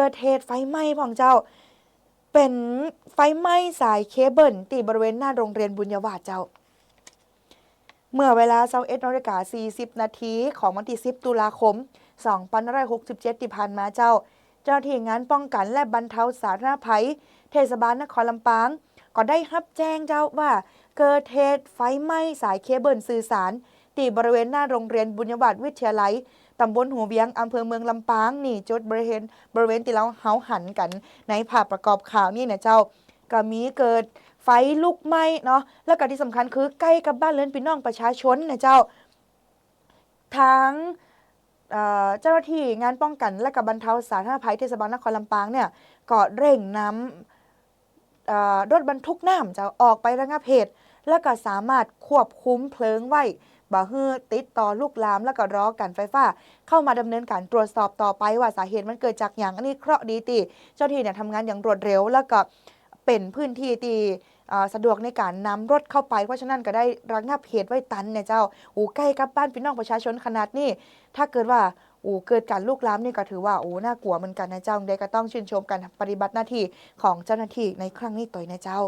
เกิดเหตุไฟไหม้พ่องเจ้า เป็นไฟไหม้สายเคเบิลตีบริเวณหน้าโรงเรียนบุญญาวาสเจ้า เมื่อเวลา21นาฬิกา40 นาทีของวันที่10ตุลาคม2567ที่ผ่านมาเจ้า เจ้าหน้าที่งานป้องกันและบรรเทาสาธารณภัย เทศบาลนครลำปางก็ได้รับแจ้งเจ้าว่า เกิดเหตุไฟไหม้สายเคเบิลสื่อสาร ตีบริเวณหน้าโรงเรียนบุญญวัตวิทยาลัยตำบลหูเวียงอำเภอเมืองลำปางนี่จุดบริเวณบริเวณที่เราเฮาหันกันในภาพประกอบข่าวนี่นะเจ้าก็มีเกิดไฟลุกไหม้เนาะแล้วก็ที่สำคัญคือใกล้กับบ้านเรือนพี่น้องประชาชนนะเจ้าทั้งเจ้าหน้าที่งานป้องกันและกับบรรเทาสาธารณภัยเทศบาลนครลำปางเนี่ยก็เร่งน้ำรถบรรทุกน้ำจะออกไประงับเหตุ แล้วก็สามารถควบคุมเพลิงไว้ บ่ฮือติดต่อลูกลามแล้วก็รอการไฟฟ้า เข้ามาดำเนินการตรวจสอบต่อไปว่าสาเหตุมันเกิดจากอย่างอันนี้เคราะห์ดีตีเจ้าที่เนี่ยทำงานอย่างรวดเร็วแล้วก็เป็นพื้นที่ที่เอ่อสะดวกในการนำรถเข้าไป เพราะฉะนั้นก็ได้ระงับเหตุไว้ตันเนี่ยเจ้าอูใกล้กับบ้านพี่น้องประชาชนขนาดนี้ถ้าเกิดว่าอูเกิดการลุกล้ำนี่ก็ถือว่าโอ้น่ากลัวเหมือนกันนะเจ้าได้ก็ต้องชื่นชมการปฏิบัติหน้าที่ของเจ้าหน้าที่ในครั้งนี้ต่อยนะเจ้า